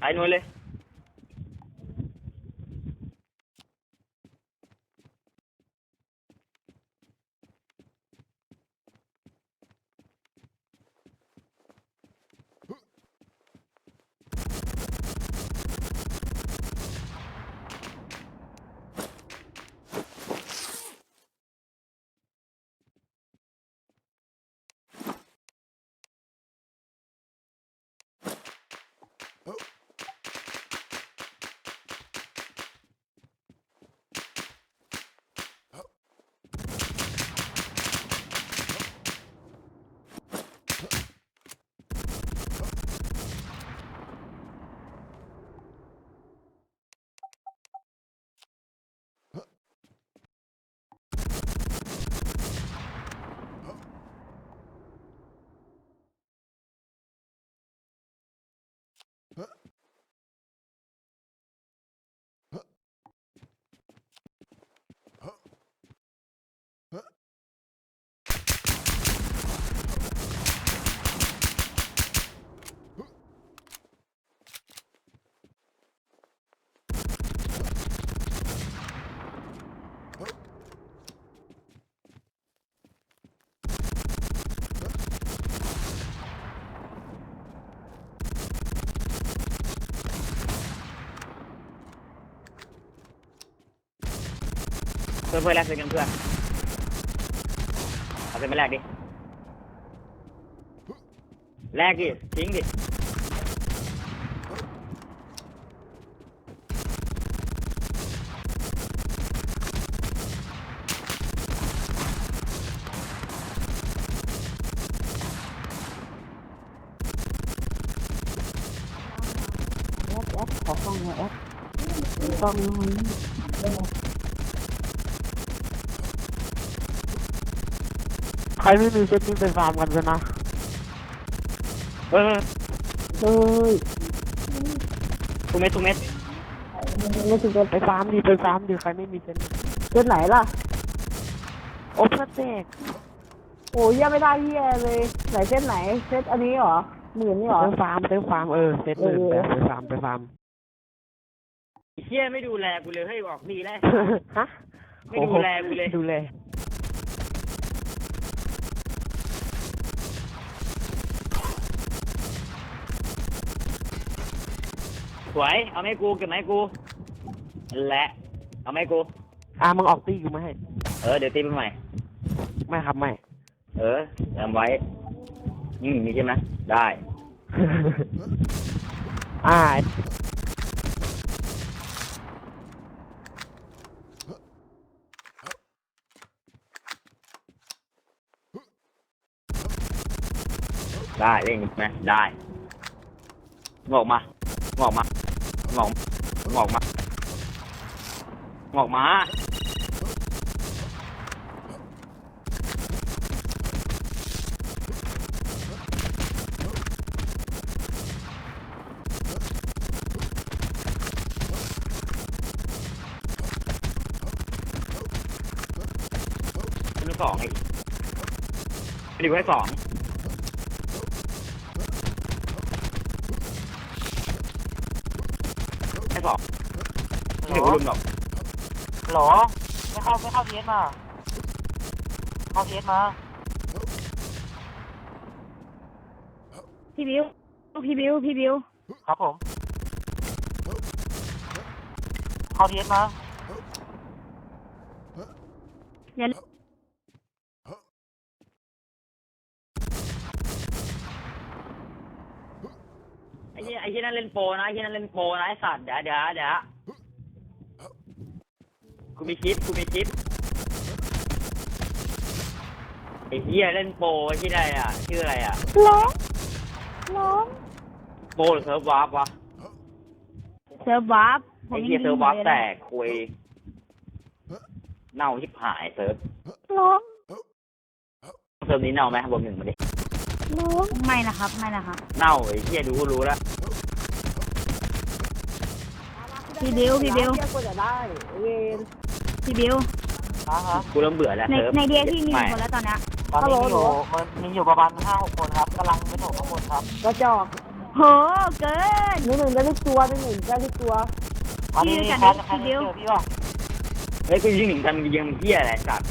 ไปนู่น เเพื่อนเพื่อนแรกเพื่อนกันเพื่อนเอาเป็นมาแรกดิแรกดิทิ้งดิแอปแอปขอกล้องหน่อยแอปกล้องหน่อย รไม่มีเซ็ตนี่ไปฟาร์มกันซะนะเฮ้ยเฮ้ยทุกเม็ดทุกเม็ดไม่ถึงจะไปฟาร์มดิไปฟาร์มดิใครไม่มีเซ็ตเซ็ตไหนล่ะ โอ้พระเจกโอ้ยยังไม่ได้เยี่ยเลย ไหนเซ็ตไหน เซ็ตอันนี้เหรอหมื่นนี่เหรอไปฟาร์มไปฟาร์มเออเซตหมื่นเออแปดไปฟาร์มไปฟาร์มไอ้เชี่ยไม่ดูแลกูเลยเฮ้ยบอกดีแล้วฮะไม่ดูแลกูเลยดูแล วยเอาไหมกูเก็บไหมกู และเอาไหมกู อะมึงออกตีกูมาให้เออเดี๋ยวตีไปใหม่ ไม่ครับไม่ เออจำไว้อืมมีใช่ไหมได้ อ่าได้เล่นอีกไหมได้งอกมางอกมา งอกงอกมางอกมาเป็นสองอีกไปดูให้สอง ไม่ถึงรุ่นหรอกหรอ ไม่เข้าไม่เข้าทีเอสมา เข้าทีเอสมา พี่บิวพี่บิวพี่บิวครับผม เข้าทีเอสมา อย่าไอ้เหี้ยไอ้ที่นั่นเล่นโปรนะไอ้ที่นั่นเล่นโปรนะไอ้สัตว์เดี๋ยวเดี๋ยวเดี๋ยว กูมีคลิปกูมีคลิปไอ้เหี้ยเล่นโปรไอ้ที่ใดอะ ชื่ออะไรอะ ร้องร้องโปรหรือเซิร์ฟวาร์ปวะเซิร์ฟวาร์ปผมไอ้ยังเหี้ยเซิร์ฟวาร์ปยิงแตเลยกคุยเน่าชิบหายเซิร์ฟร้องเซิร์ฟนี้เน่าไหมบวกหนึ่งมาดิร้องไม่นะครับ ไม่นะครับ เน่าไอ้เหี้ยดูก็รู้แล้วพี่บิวพี่บิว พี่บิวอ่าฮะกูเริ่มเบื่อแล้วในเซิร์ฟในเดียที่มีใหม่คนแล้วตอนเนี้ย ตอนนี้มีอยู่มันมีอยู่ประมาณห้าหกคนครับกำลังไปโถข้างบนครับกระจอกโหเกิน หนึ่งหนึ่งได้ทุกตัวหนึ่งหนึ่งได้ทุกตัวอันนี้พี่นี่กันคันพี่คันเดีนี้ยวเจอพี่ป่ะเฮ้ยกูยิงหนึ่งกันมึงยิงเฮียอะไรสัตว์